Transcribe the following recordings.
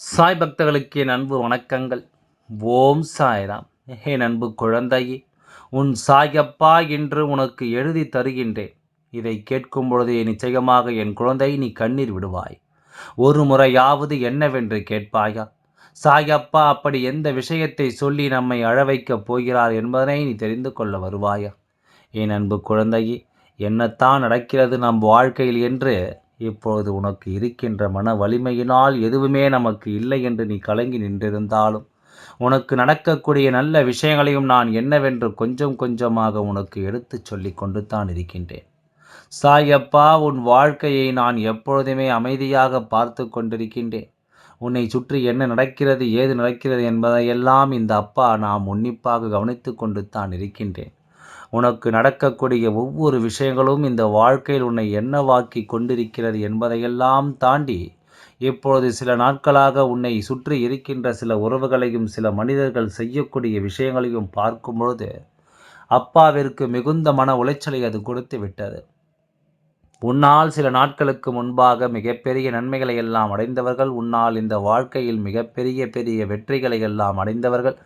சாய் பக்தர்களுக்கு என் அன்பு வணக்கங்கள். ஓம் சாய்ராம். என் அன்பு குழந்தையே உன் சாயப்பா என்று உனக்கு எழுதி தருகின்றேன். இதை கேட்கும் பொழுது நிச்சயமாக என் குழந்தை நீ கண்ணீர் விடுவாய். ஒரு முறையாவது என்னவென்று கேட்பாயா? சாயப்பா அப்படி எந்த விஷயத்தை சொல்லி நம்மை அழவைக்கப் போகிறார் என்பதனை நீ தெரிந்து கொள்ள வருவாயா? என் அன்பு குழந்தையே என்னத்தான் நடக்கிறது நம் வாழ்க்கையில் என்று இப்பொழுது உனக்கு இருக்கின்ற மன வலிமையினால் எதுவுமே நமக்கு இல்லை என்று நீ கலங்கி நின்றிருந்தாலும் உனக்கு நடக்கக்கூடிய நல்ல விஷயங்களையும் நான் என்னவென்று கொஞ்சம் கொஞ்சமாக உனக்கு எடுத்துச் சொல்லி கொண்டு தான் இருக்கின்றேன். சாயப்பா உன் வாழ்க்கையை நான் எப்பொழுதுமே அமைதியாக பார்த்து கொண்டிருக்கின்றேன். உன்னை சுற்றி என்ன நடக்கிறது ஏது நடக்கிறது என்பதையெல்லாம் இந்த அப்பா நாம் உன்னிப்பாக கவனித்து கொண்டு தான் இருக்கின்றேன். உனக்கு நடக்கக்கூடிய ஒவ்வொரு விஷயங்களும் இந்த வாழ்க்கையில் உன்னை என்னவாக்கி கொண்டிருக்கிறது என்பதையெல்லாம் தாண்டி இப்பொழுது சில நாட்களாக உன்னை சுற்றி இருக்கின்ற சில உறவுகளையும் சில மனிதர்கள் செய்யக்கூடிய விஷயங்களையும் பார்க்கும் பொழுது அப்பாவிற்கு மிகுந்த மன உளைச்சலை அது கொடுத்து விட்டது. உன்னால் சில நாட்களுக்கு முன்பாக மிகப்பெரிய நன்மைகளை எல்லாம் அடைந்தவர்கள் உன்னால் இந்த வாழ்க்கையில் மிகப்பெரிய பெரிய வெற்றிகளை எல்லாம் அடைந்தவர்கள்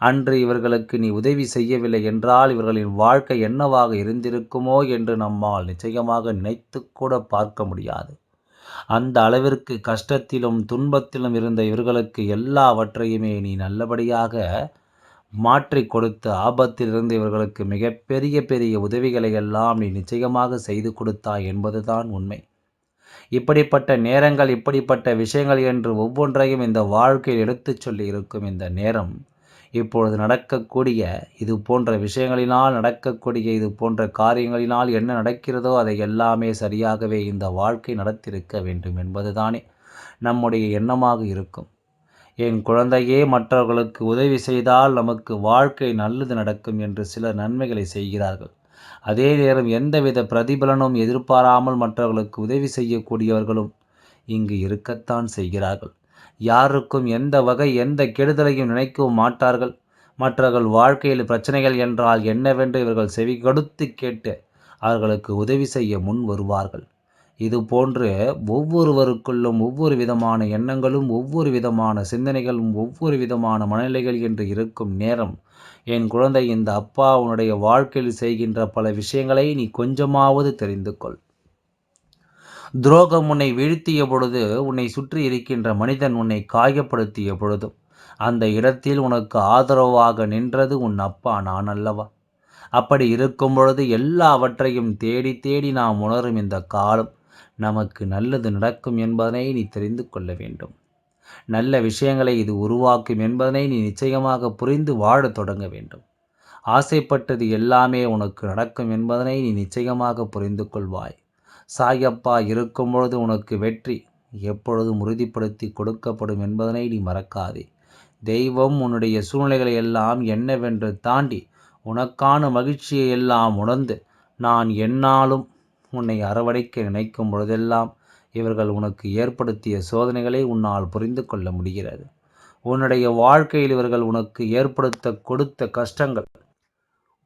அன்று இவர்களுக்கு நீ உதவி செய்யவில்லை என்றால் இவர்களின் வாழ்க்கை என்னவாக இருந்திருக்குமோ என்று நம்மால் நிச்சயமாக நினைத்து கூட பார்க்க முடியாது. அந்த அளவிற்கு கஷ்டத்திலும் துன்பத்திலும் இருந்த இவர்களுக்கு எல்லாவற்றையுமே நீ நல்லபடியாக மாற்றி கொடுத்து ஆபத்திலிருந்து இவர்களுக்கு மிகப்பெரிய பெரிய உதவிகளை எல்லாம் நீ நிச்சயமாக செய்து கொடுத்தாய் என்பதுதான் உண்மை. இப்படிப்பட்ட நேரங்கள் இப்படிப்பட்ட விஷயங்கள் என்று ஒவ்வொன்றையும் இந்த வாழ்க்கையில் எடுத்துச் சொல்லி இருக்கும் இந்த நேரம் இப்பொழுது நடக்கக்கூடிய இது போன்ற விஷயங்களினால் நடக்கக்கூடிய இது போன்ற காரியங்களினால் என்ன நடக்கிறதோ அதை எல்லாமே சரியாகவே இந்த வாழ்க்கை நடத்திருக்க வேண்டும் என்பதுதானே நம்முடைய எண்ணமாக இருக்கும். என் குழந்தையே மற்றவர்களுக்கு உதவி செய்தால் நமக்கு வாழ்க்கை நல்லது நடக்கும் என்று சில நன்மைகளை செய்கிறார்கள். அதே நேரம் எந்தவித பிரதிபலனும் எதிர்பாராமல் மற்றவர்களுக்கு உதவி செய்யக்கூடியவர்களும் இங்கு இருக்கத்தான் செய்கிறார்கள். யாருக்கும் எந்த வகை எந்த கெடுதலையும் நினைக்கவும் மாட்டார்கள். மற்றவர்கள் வாழ்க்கையில் பிரச்சனைகள் என்றால் என்னவென்று இவர்கள் செவி கொடுத்து கேட்டு அவர்களுக்கு உதவி செய்ய முன் வருவார்கள். இது போன்று ஒவ்வொருவருக்குள்ளும் ஒவ்வொரு விதமான எண்ணங்களும் ஒவ்வொரு விதமான சிந்தனைகளும் ஒவ்வொரு விதமான மனநிலைகள் என்று இருக்கும் நேரம். என் குழந்தை இந்த அப்பா உன்னுடைய வாழ்க்கையில் செய்கின்ற பல விஷயங்களை நீ கொஞ்சமாவது தெரிந்து கொள். துரோகம் உன்னை வீழ்த்திய பொழுது உன்னை சுற்றி இருக்கின்ற மனிதன் உன்னை காயப்படுத்திய பொழுதும் அந்த இடத்தில் உனக்கு ஆதரவாக நின்றது உன் அப்பா நான் அல்லவா? அப்படி இருக்கும் பொழுது எல்லாவற்றையும் தேடி தேடி நாம் உணரும் இந்த காலம். நமக்கு நல்லது நடக்கும் என்பதனை நீ தெரிந்து கொள்ள வேண்டும். நல்ல விஷயங்களை இது உருவாக்கும் என்பதனை நீ நிச்சயமாக புரிந்து வாழத் தொடங்க வேண்டும். ஆசைப்பட்டது எல்லாமே உனக்கு நடக்கும் என்பதனை நீ நிச்சயமாக புரிந்து கொள்வாய். சாயப்பா இருக்கும் பொழுது உனக்கு வெற்றி. எப்பொழுதும் உறுதிப்படுத்தி கொடுக்கப்படும் என்பதனை நீ மறக்காதே. தெய்வம் உன்னுடைய சூழ்நிலைகளை எல்லாம் என்னவென்று தாண்டி உனக்கான மகிழ்ச்சியை எல்லாம் உணர்ந்து நான் என்னாலும் உன்னை அரவணைக்க நினைக்கும் பொழுதெல்லாம் இவர்கள் உனக்கு ஏற்படுத்திய சோதனைகளை உன்னால் புரிந்து கொள்ள முடிகிறது. உன்னுடைய வாழ்க்கையில் இவர்கள் உனக்கு ஏற்படுத்த கொடுத்த கஷ்டங்கள்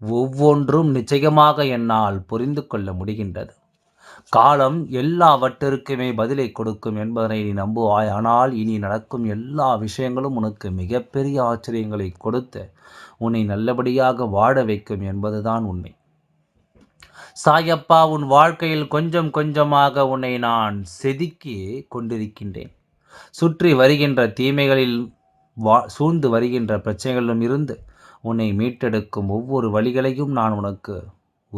ஒவ்வொன்றும் நிச்சயமாக என்னால் புரிந்து கொள்ள முடிகின்றது. காலம் எல்லாவற்றிற்குமே பதிலை கொடுக்கும் என்பதனை நீ நம்புவாய். ஆனால் இனி நடக்கும் எல்லா விஷயங்களும் உனக்கு மிகப்பெரிய ஆச்சரியங்களை கொடுத்து உன்னை நல்லபடியாக வாழ வைக்கும் என்பதுதான் உண்மை. சாயப்பா உன் வாழ்க்கையில் கொஞ்சம் கொஞ்சமாக உன்னை நான் செதுக்கி கொண்டிருக்கின்றேன். சுற்றி வருகின்ற தீமைகளில் வா சூழ்ந்து வருகின்ற பிரச்சனைகளிலும் இருந்து உன்னை மீட்டெடுக்கும் ஒவ்வொரு வழிகளையும் நான் உனக்கு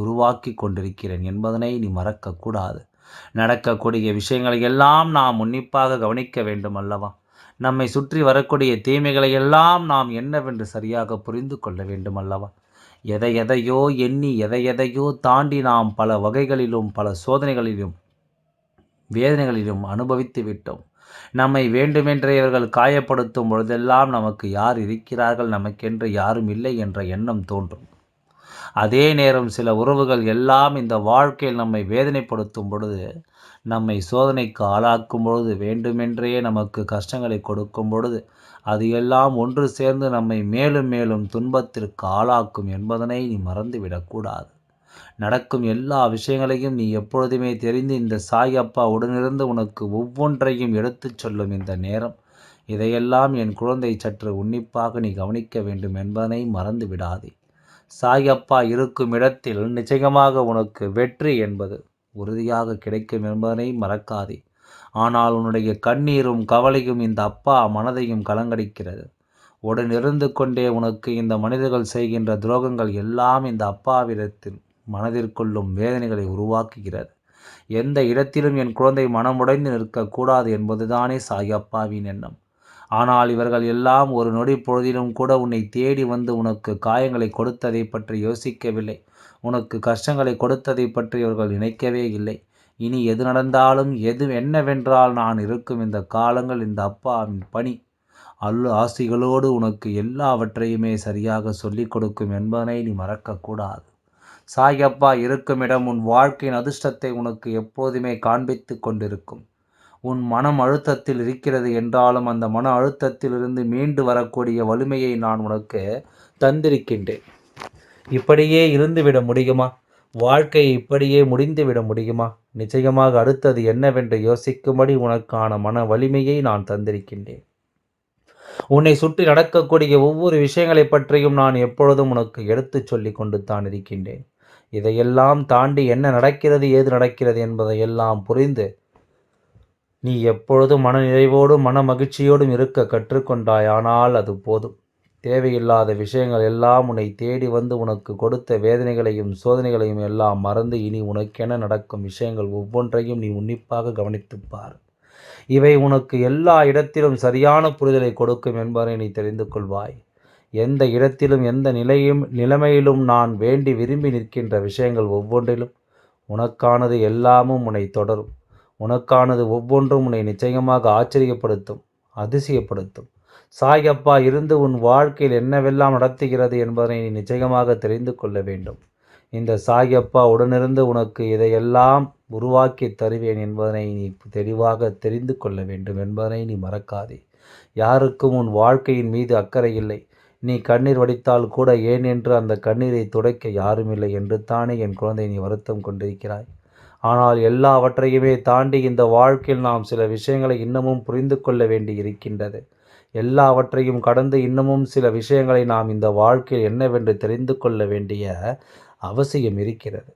உருவாக்கி கொண்டிருக்கிறேன் என்பதனை நீ மறக்கக்கூடாது. நடக்கக்கூடிய விஷயங்களை எல்லாம் நாம் உன்னிப்பாக கவனிக்க வேண்டும் அல்லவா? நம்மை சுற்றி வரக்கூடிய தீமைகளை எல்லாம் நாம் என்னவென்று சரியாக புரிந்து கொள்ள வேண்டும் அல்லவா? எதை எதையோ எண்ணி எதை எதையோ தாண்டி நாம் பல வகைகளிலும் பல சோதனைகளிலும் வேதனைகளிலும் அனுபவித்து விட்டோம். நம்மை வேண்டுமென்றே இவர்கள் காயப்படுத்தும் பொழுதெல்லாம் நமக்கு யார் இருக்கிறார்கள் நமக்கென்று யாரும் இல்லை என்ற எண்ணம் தோன்றும். அதே நேரம் சில உறவுகள் எல்லாம் இந்த வாழ்க்கையில் நம்மை வேதனைப்படுத்தும் பொழுது நம்மை சோதனைக்கு ஆளாக்கும் பொழுது வேண்டுமென்றே நமக்கு கஷ்டங்களை கொடுக்கும் பொழுது அது எல்லாம் ஒன்று சேர்ந்து நம்மை மேலும் மேலும் துன்பத்திற்கு ஆளாக்கும் என்பதனை நீ மறந்துவிடக்கூடாது. நடக்கும் எல்லா விஷயங்களையும் நீ எப்பொழுதுமே தெரிந்து இந்த சாய் அப்பா உடனிருந்து உனக்கு ஒவ்வொன்றையும் எடுத்துச் சொல்லும் இந்த நேரம். இதையெல்லாம் என் குழந்தை சற்று உன்னிப்பாக நீ கவனிக்க வேண்டும் என்பதனை மறந்து விடாதே சாயப்பா இருக்கும் இடத்தில் நிச்சயமாக உனக்கு வெற்றி என்பது உறுதியாக கிடைக்கும் என்பதனை மறக்காதே. ஆனால் உன்னுடைய கண்ணீரும் கவலையும் இந்த அப்பா மனதையும் கலங்கடிக்கிறது. உடன் இருந்து கொண்டே உனக்கு இந்த மனிதர்கள் செய்கின்ற துரோகங்கள் எல்லாம் இந்த அப்பாவிடத்தில் மனதிற்குள்ளும் வேதனைகளை உருவாக்குகிறது. எந்த இடத்திலும் என் குழந்தை மனமுடைந்து நிற்கக்கூடாது என்பதுதானே சாயப்பாவின் எண்ணம். ஆனால் இவர்கள் எல்லாம் ஒரு நொடி பொழுதிலும் கூட உன்னை தேடி வந்து உனக்கு காயங்களை கொடுத்ததை பற்றி யோசிக்கவில்லை. உனக்கு கஷ்டங்களை கொடுத்ததை பற்றி இவர்கள் நினைக்கவே இல்லை. இனி எது நடந்தாலும் எது என்னவென்றால் நான் இருக்கும் இந்த காலங்கள் இந்த அப்பாவின் பணி. அல்லு ஆசிகளோடு உனக்கு எல்லாவற்றையுமே சரியாக சொல்லிக் கொடுக்கும் என்பதனை நீ மறக்கக்கூடாது சாயப்பா இருக்குமிடம் உன் வாழ்க்கையின் அதிர்ஷ்டத்தை உனக்கு எப்போதுமே காண்பித்து கொண்டிருக்கும். உன் மனம் அழுத்தத்தில் இருக்கிறது என்றாலும் அந்த மன அழுத்தத்திலிருந்து மீண்டு வரக்கூடிய வலிமையை நான் உனக்கு தந்திருக்கின்றேன். இப்படியே இருந்துவிட முடியுமா? வாழ்க்கை இப்படியே முடிந்துவிட முடியுமா? நிச்சயமாக அடுத்தது என்னவென்று யோசிக்கும்படி உனக்கான மன வலிமையை நான் தந்திருக்கின்றேன். உன்னை சுற்றி நடக்கக்கூடிய ஒவ்வொரு விஷயங்களை பற்றியும் நான் எப்பொழுதும் உனக்கு எடுத்துச் சொல்லி கொண்டு தான் இருக்கின்றேன். இதையெல்லாம் தாண்டி என்ன நடக்கிறது ஏது நடக்கிறது என்பதையெல்லாம் புரிந்து நீ எப்பொழுதும் மன நிறைவோடும் மன மகிழ்ச்சியோடும் இருக்க கற்றுக்கொண்டாய் ஆனால் அது போதும். தேவையில்லாத விஷயங்கள் எல்லாம் உன்னை தேடி வந்து உனக்கு கொடுத்த வேதனைகளையும் சோதனைகளையும் எல்லாம் மறந்து இனி உனக்கென நடக்கும் விஷயங்கள் ஒவ்வொன்றையும் நீ உன்னிப்பாக கவனித்துப்பார் இவை உனக்கு எல்லா இடத்திலும் சரியான புரிதலை கொடுக்கும் என்பதை நீ தெரிந்து கொள்வாய். எந்த இடத்திலும் எந்த நிலையும் நிலைமையிலும் நான் வேண்டி விரும்பி நிற்கின்ற விஷயங்கள் ஒவ்வொன்றிலும் உனக்கானது எல்லாமும் உன்னை தொடரும். உனக்கானது ஒவ்வொன்றும் உன்னை நிச்சயமாக ஆச்சரியப்படுத்தும் அதிசயப்படுத்தும். சாயப்பா இருந்து உன் வாழ்க்கையில் என்னவெல்லாம் நடத்துகிறது என்பதனை நீ நிச்சயமாக தெரிந்து கொள்ள வேண்டும். இந்த சாயப்பா உடனிருந்து உனக்கு இதையெல்லாம் உருவாக்கி தருவேன் என்பதனை நீ தெளிவாக தெரிந்து கொள்ள வேண்டும் என்பதனை நீ மறக்காதே. யாருக்கும் உன் வாழ்க்கையின் மீது அக்கறை இல்லை. நீ கண்ணீர் வடித்தால் கூட ஏன் என்று அந்த கண்ணீரை துடைக்க யாருமில்லை என்று தானே என் குழந்தை நீ வருத்தம் கொண்டிருக்கிறாய். ஆனால் எல்லாவற்றையுமே தாண்டி இந்த வாழ்க்கையில் நாம் சில விஷயங்களை இன்னமும் புரிந்து கொள்ள வேண்டி இருக்கின்றது எல்லாவற்றையும் கடந்து இன்னமும் சில விஷயங்களை நாம் இந்த வாழ்க்கையில் என்னவென்று தெரிந்து கொள்ள வேண்டிய அவசியம் இருக்கிறது.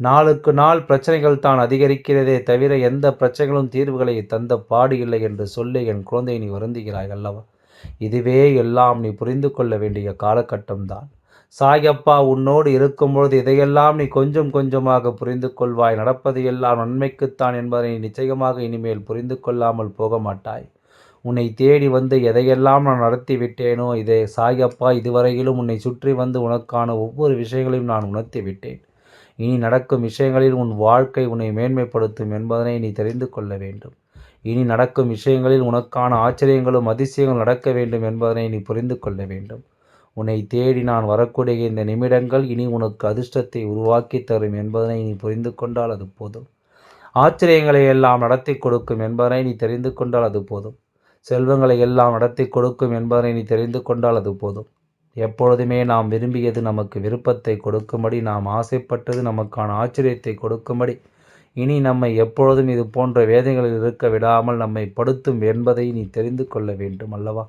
நாளுக்கு நாள் பிரச்சனைகள் தான் அதிகரிக்கிறதே தவிர எந்த பிரச்சனைகளும் தீர்வுகளை தந்த பாடு இல்லை என்று சொல்லி என் குழந்தை நீ வருந்துகிறாய் அல்லவா? இதுவே எல்லாம் நீ புரிந்து கொள்ள வேண்டிய காலகட்டம்தான். சாயப்பா உன்னோடு இருக்கும்பொழுது இதையெல்லாம் நீ கொஞ்சம் கொஞ்சமாக புரிந்து கொள்வாய் நடப்பது எல்லாம் நன்மைக்குத்தான் என்பதை நிச்சயமாக இனிமேல் புரிந்து கொள்ளாமல் போக மாட்டாய். உன்னை தேடி வந்து எதையெல்லாம் நான் நடத்தி விட்டேனோ இதை சாயப்பா இதுவரையிலும் உன்னை சுற்றி வந்து உனக்கான ஒவ்வொரு விஷயங்களையும் நான் உணர்த்தி விட்டேன். இனி நடக்கும் விஷயங்களில் உன் வாழ்க்கை உன்னை மேன்மைப்படுத்தும் என்பதனை நீ தெரிந்து கொள்ள வேண்டும். இனி நடக்கும் விஷயங்களில் உனக்கான ஆச்சரியங்களும் அதிசயங்களும் நடக்க வேண்டும் என்பதனை நீ புரிந்து கொள்ள வேண்டும். உன்னை தேடி நான் வரக்கூடிய இந்த நிமிடங்கள் இனி உனக்கு அதிர்ஷ்டத்தை உருவாக்கி தரும் என்பதனை நீ புரிந்து கொண்டால் அது போதும். ஆச்சரியங்களை எல்லாம் நடத்தி கொடுக்கும் என்பதனை நீ தெரிந்து கொண்டால் அது போதும். செல்வங்களை எல்லாம் நடத்தி கொடுக்கும் என்பதனை நீ தெரிந்து கொண்டால் அது போதும். எப்பொழுதுமே நாம் விரும்பியது நமக்கு விருப்பத்தை கொடுக்கும்படி நாம் ஆசைப்பட்டது நமக்கான ஆச்சரியத்தை கொடுக்கும்படி இனி நம்மை எப்பொழுதும் இது போன்ற வேதங்களில் இருக்க விடாமல் நம்மை படுத்தும் என்பதை நீ தெரிந்து கொள்ள வேண்டும் அல்லவா?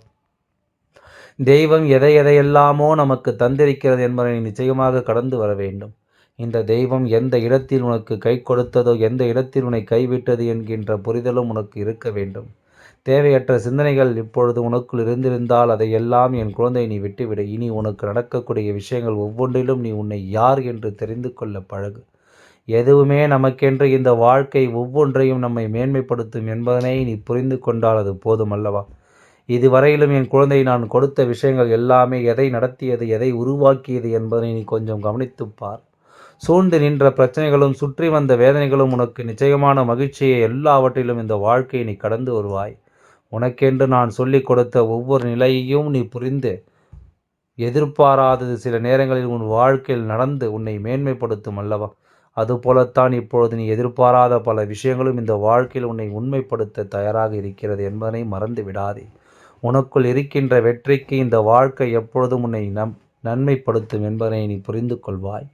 தெய்வம் எதை எதையெல்லாமோ நமக்கு தந்திருக்கிறது என்பதை நிச்சயமாக கடந்து வர வேண்டும். இந்த தெய்வம் எந்த இடத்தில் உனக்கு கை கொடுத்ததோ எந்த இடத்தில் உன்னை கைவிட்டது என்கின்ற புரிதலும் உனக்கு இருக்க வேண்டும். தேவையற்ற சிந்தனைகள் இப்பொழுது உனக்குள் இருந்திருந்தால் அதையெல்லாம் என் குழந்தை நீ விட்டுவிடு. இனி உனக்கு நடக்கக்கூடிய விஷயங்கள் ஒவ்வொன்றிலும் நீ உன்னை யார் என்று தெரிந்து கொள்ள பழகு. எதுவுமே நமக்கென்று இந்த வாழ்க்கை ஒவ்வொன்றையும் நம்மை மேன்மைப்படுத்தும் என்பதனை நீ புரிந்து கொண்டால் அது போதும் அல்லவா? இதுவரையிலும் என் குழந்தை நான் கொடுத்த விஷயங்கள் எல்லாமே எதை நடத்தியது எதை உருவாக்கியது என்பதை நீ கொஞ்சம் கவனித்துப்பார் சூழ்ந்து நின்ற பிரச்சனைகளும் சுற்றி வந்த வேதனைகளும் உனக்கு நிச்சயமான மகிழ்ச்சியை எல்லாவற்றிலும் இந்த வாழ்க்கையை நீ கடந்து வருவாய். உனக்கென்று நான் சொல்லிக் கொடுத்த ஒவ்வொரு நிலையையும் நீ புரிந்து எதிர்பாராதது சில நேரங்களில் உன் வாழ்க்கையில் நடந்து உன்னை மேன்மைப்படுத்தும் அல்லவா? அதுபோலத்தான் இப்பொழுது நீ எதிர்பாராத பல விஷயங்களும் இந்த வாழ்க்கையில் உன்னை உண்மைப்படுத்த தயாராக இருக்கிறது என்பதனை மறந்து விடாதே. உனக்குள் இருக்கின்ற வெற்றிக்கு இந்த வாழ்க்கை எப்பொழுதும் உன்னை நம் நன்மைப்படுத்தும் என்பதனை நீ புரிந்து கொள்வாய்.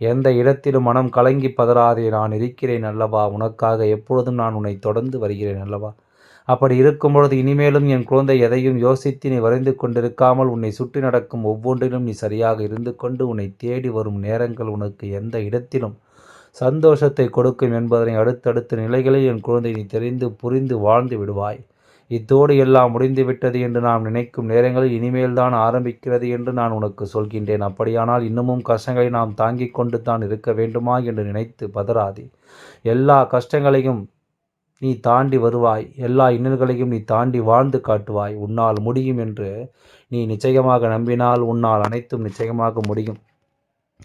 எந்த இடத்திலும் மனம் கலங்கி பதறாதே நான் இருக்கிறேன் அல்லவா? உனக்காக எப்பொழுதும் நான் உன்னை தொடர்ந்து வருகிறேன் அல்லவா? அப்படி இருக்கும் பொழுது இனிமேலும் என் குழந்தை எதையும் யோசித்து நீ வரைந்து கொண்டிருக்காமல் உன்னை சுற்றி நடக்கும் ஒவ்வொன்றிலும் நீ சரியாக இருந்து கொண்டு உன்னை தேடி வரும் நேரங்கள் உனக்கு எந்த இடத்திலும் சந்தோஷத்தை கொடுக்கும் என்பதனை அடுத்தடுத்த நிலைகளில் என் குழந்தை நீ தெரிந்து புரிந்து வாழ்ந்து விடுவாய். இத்தோடு எல்லாம் முடிந்துவிட்டது என்று நாம் நினைக்கும் நேரங்களில் இனிமேல் தான் ஆரம்பிக்கிறது என்று நான் உனக்கு சொல்கின்றேன். அப்படியானால் இன்னமும் கஷ்டங்களை நாம் தாங்கிக் கொண்டு தான் இருக்க வேண்டுமா என்று நினைத்து பதறாதே. எல்லா கஷ்டங்களையும் நீ தாண்டி வருவாய். எல்லா இன்னல்களையும் நீ தாண்டி வாழ்ந்து காட்டுவாய். உன்னால் முடியும் என்று நீ நிச்சயமாக நம்பினால் உன்னால் அனைத்தும் நிச்சயமாக முடியும்.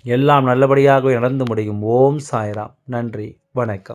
எல்லாம் நல்லபடியாகவே நடந்து முடியும். ஓம் சாய்ராம். நன்றி. வணக்கம்.